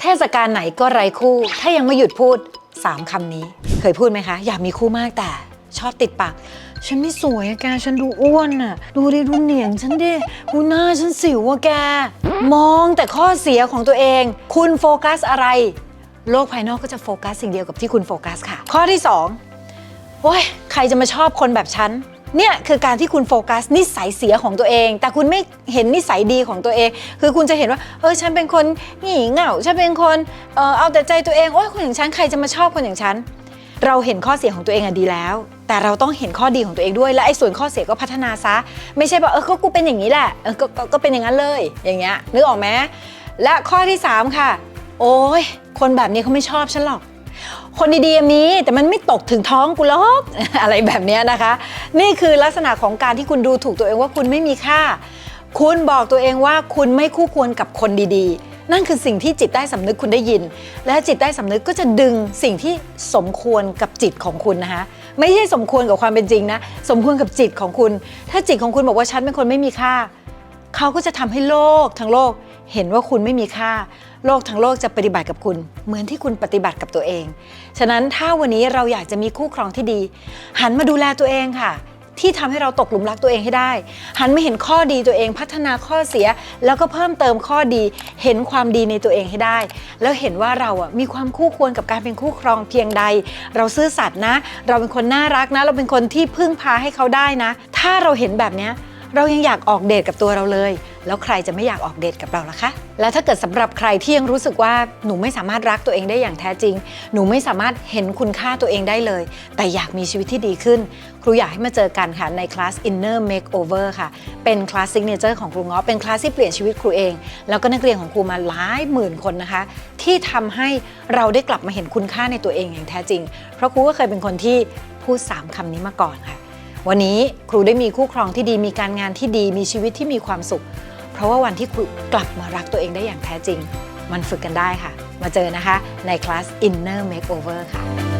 เทศกาลไหนก็ไร้คู่ ถ้ายังไม่หยุดพูด 3คำนี้ เคยพูดไหมคะ อยากมีคู่มากแต่ชอบติดปาก ฉันไม่สวยอะแก ฉันดูอ้วนอะดูดิดูเหนียงฉันดิดูหน้าฉันสิวอะแก มองแต่ข้อเสียของตัวเอง คุณโฟกัสอะไร โลกภายนอกก็จะโฟกัสสิ่งเดียวกับที่คุณโฟกัสค่ะ ข้อที่2โอ้ยใครจะมาชอบคนแบบฉัน เนี่ยคือการที่คุณโฟกัสนิสัยเสียของตัวเอง แต่คุณไม่เห็นนิสัยดีของตัวเอง คือคุณจะเห็นว่าเออฉันเป็นคนหงี่เง่าฉันเป็นคนเออเอาแต่ใจตัวเองโอ้ยคนอย่างฉันใครจะมาชอบคนอย่างฉันเราเห็นข้อเสียของตัวเองอะดีแล้ว แต่เราต้องเห็นข้อดีของตัวเองด้วยและไอ้ส่วนข้อเสียก็พัฒนาซะ ไม่ใช่ว่าเออก็กูเป็นอย่างนี้แหละเออกก็ก็เป็นอย่างนั้นเลยอย่างเงี้ยนึกออกไหมและข้อที่สามค่ะ โอ้ยคนแบบนี้เขาไม่ชอบฉันหรอก คนดีๆมีแต่มันไม่ตกถึงท้องกูหรอก อะไรแบบเนี้ยนะคะ นี่คือลักษณะของการที่คุณดูถูกตัวเองว่าคุณไม่มีค่า คุณบอกตัวเองว่าคุณไม่คู่ควรกับคนดีๆ นั่นคือสิ่งที่จิตใต้สำนึกคุณได้ยิน และจิตใต้สำนึกก็จะดึงสิ่งที่สมควรกับจิตของคุณนะคะไม่ใช่สมควรกับความเป็นจริงนะ สมควรกับจิตของคุณ ถ้าจิตของคุณบอกว่าฉันเป็นคนไม่มีค่า เขาก็จะทำให้โลกทั้งโลกเห็นว่าคุณไม่มีค่า โลกทั้งโลกจะปฏิบัติกับคุณ เหมือนที่คุณปฏิบัติกับตัวเอง ฉะนั้นถ้าวันนี้เราอยากจะมีคู่ครองที่ดี หันมาดูแลตัวเองค่ะ ที่ทำให้เราตกหลุมรักตัวเองให้ได้ หันมาเห็นข้อดีตัวเองพัฒนาข้อเสีย แล้วก็เพิ่มเติมข้อดี เห็นความดีในตัวเองให้ได้ แล้วเห็นว่าเราอะมีความคู่ควรกับการเป็นคู่ครองเพียงใด เราซื่อสัตย์นะ เราเป็นคนน่ารักนะ เราเป็นคนที่พึ่งพาให้เขาได้นะ ถ้าเราเห็นแบบเนี้ย เรายังอยากออกเดทกับตัวเราเลย แล้วใครจะไม่อยากออกเดทกับเราล่ะคะ แล้วถ้าเกิดสำหรับใครที่ยังรู้สึกว่าหนูไม่สามารถรักตัวเองได้อย่างแท้จริง หนูไม่สามารถเห็นคุณค่าตัวเองได้เลย แต่อยากมีชีวิตที่ดีขึ้น ครูอยากให้มาเจอกันค่ะในคลาส Inner Makeover ค่ะ เป็นคลาส Signature ของครูง้อเป็นคลาสที่เปลี่ยนชีวิตครูเอง แล้วก็นักเรียนของครูมาหลายหมื่นคนนะคะ ที่ทำให้เราได้กลับมาเห็นคุณค่าในตัวเองอย่างแท้จริง เพราะครูก็เคยเป็นคนที่พูดสามคำนี้มาก่อนค่ะ วันนี้ครูได้มีคู่ครองที่ดีมีการงานที่ดีมีชีวิตที่มีความสุข เพราะว่าวันที่ครูกลับมารักตัวเองได้อย่างแท้จริง มันฝึกกันได้ค่ะ มาเจอนะคะในคลาส Inner Makeover ค่ะ